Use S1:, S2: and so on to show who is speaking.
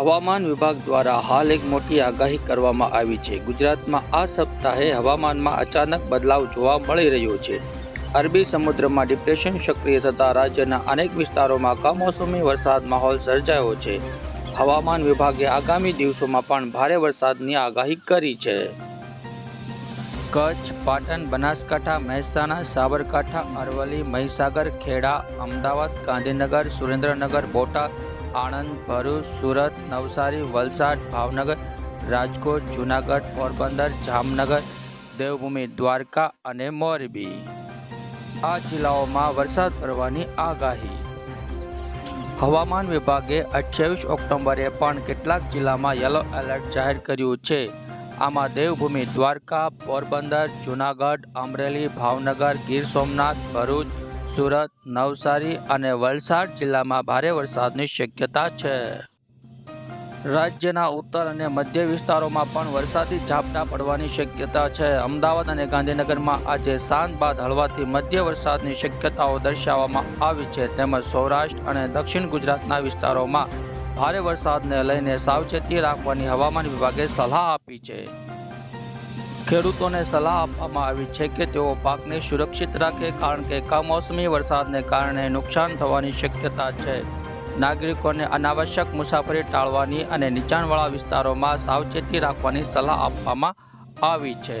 S1: હવામાન વિભાગ દ્વારા હાલ એક મોટી આગાહી કરવામાં આવી છે. ગુજરાતમાં આ સપ્તાહે હવામાનમાં અચાનક બદલાવ જોવા મળી રહ્યો છે. અરબી સમુદ્રમાં ડિપ્રેશન સક્રિય થતા રાજ્યના અનેક વિસ્તારોમાં કમોસમી વરસાદ માહોલ સર્જાયો છે. હવામાન વિભાગે આગામી દિવસોમાં પણ ભારે વરસાદની આગાહી કરી છે. કચ્છ, પાટણ, બનાસકાંઠા, મહેસાણા, સાબરકાંઠા, અરવલ્લી, મહીસાગર, ખેડા, અમદાવાદ, ગાંધીનગર, સુરેન્દ્રનગર, બોટાદ આણંદ, ભરૂચ, સુરત, નવસારી, વલસાડ, ભાવનગર, રાજકોટ, જૂનાગઢ, પોરબંદર, જામનગર, દેવભૂમિ, દ્વારકા અને મોરબી. આ જિલ્લાઓમાં વરસાદ પડવાની આગાહી. હવામાન વિભાગે અઠ્યાવીસ ઓક્ટોબરે પણ કેટલાક જિલ્લામાં યલો એલર્ટ જાહેર કર્યું છે. આમાં દેવભૂમિ, દ્વારકા, પોરબંદર, જૂનાગઢ, અમરેલી, ભાવનગર, ગીર સોમનાથ, ભરૂચ સુરત, નવસારી અને વલસાડ જિલ્લામાં ભારે વરસાદની શક્યતા છે. રાજ્યના ઉત્તર અને મધ્ય વિસ્તારોમાં પણ વરસાદી ઝાપટા પડવાની શક્યતા છે. અમદાવાદ અને ગાંધીનગરમાં આજે સાંજ બાદ હળવાથી મધ્ય વરસાદની શક્યતાઓ દર્શાવવામાં આવી છે. તેમજ સૌરાષ્ટ્ર અને દક્ષિણ ગુજરાતના વિસ્તારોમાં ભારે વરસાદને લઈને સાવચેતી રાખવાની હવામાન વિભાગે સલાહ આપી છે. ખેડૂતોને સલાહ આપવામાં આવી છે કે તેઓ પાકને સુરક્ષિત રાખે કારણ કે કમોસમી વરસાદને કારણે નુકસાન થવાની શક્યતા છે. નાગરિકોને અનાવશ્યક મુસાફરી ટાળવાની અને નીચાણવાળા વિસ્તારોમાં સાવચેતી રાખવાની સલાહ આપવામાં આવી છે.